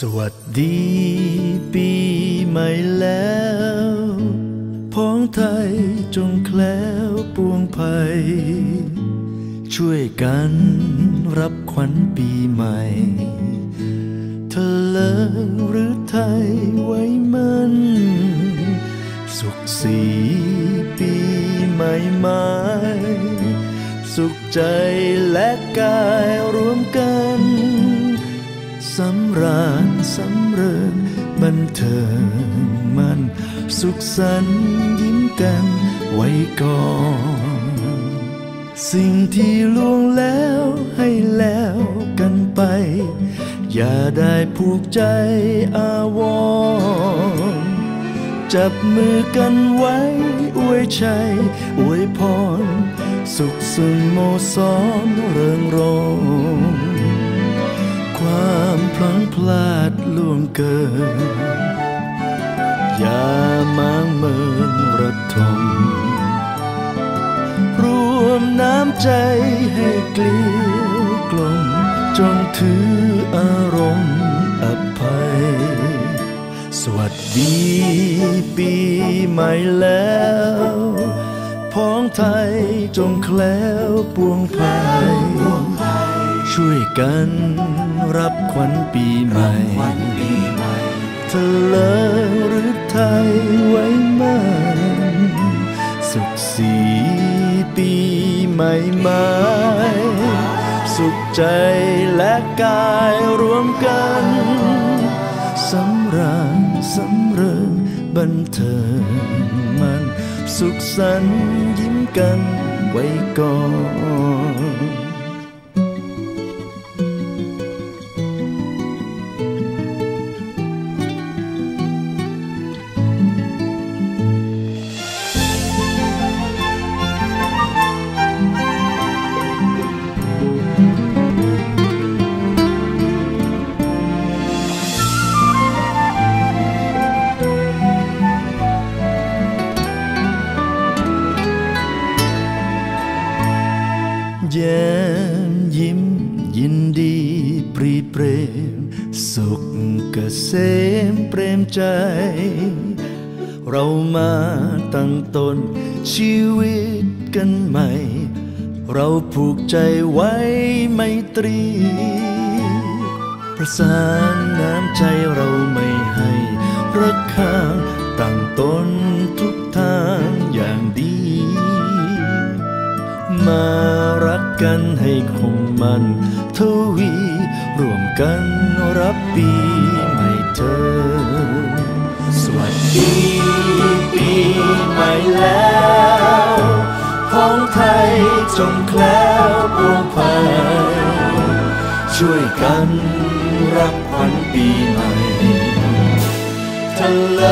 สวัสดีปีใหม่แล้วพ้องไทยจงแคล้วปวงภัย ช่วยกันรับขวัญปีใหม่ เธอเลอหรือไทยไว้มัน สุขสีปีใหม่ไม้สุขใจและกายรวมกัน สำราญสำเริญบันเทิงมัน สุขสันต์ยิ้มกันไว้ก่อน สิ่งที่ล่วงแล้วให้แล้วกันไป อย่าได้ผูกใจอาวรจับมือกันไว้ อวยชัย อวยพร สุขสุนโมสอนเริงรมย์ ความพลังพลาดล่วงเกิน อย่ามางเมินระทมรวมน้ำใจให้เกลียวกลม จงถืออารมณ์อภัย สวัสดีปีใหม่แล้วพ้องไทยจงแคล้วปวงภัยช่วยกัน ขวัญปีใหม่เธอเลอหรือไทยไว้มันสุขสีปีใหม่ไม้สุขใจและกายรวมกันสำราญสำเริงบันเทิงมันสุขสันต์ยิ้มกันไว้ก่อน แย้มยิ้มยินดีปรีเปรม สุขเกษมเปรมใจ เรามาตั้งตนชีวิตกันใหม่ เราผูกใจไว้ไมตรี ประสานน้ำใจเราไม่ให้รักข้างตั้งตนทุกทางอย่างดี มา กันให้คงมันทวี ร่วมกันรับปีใหม่เธอ สวัสดีปีใหม่แล้ว ของไทยจงแคล้วปวงภัยช่วยกันรับขวัญปีใหม่เธอเล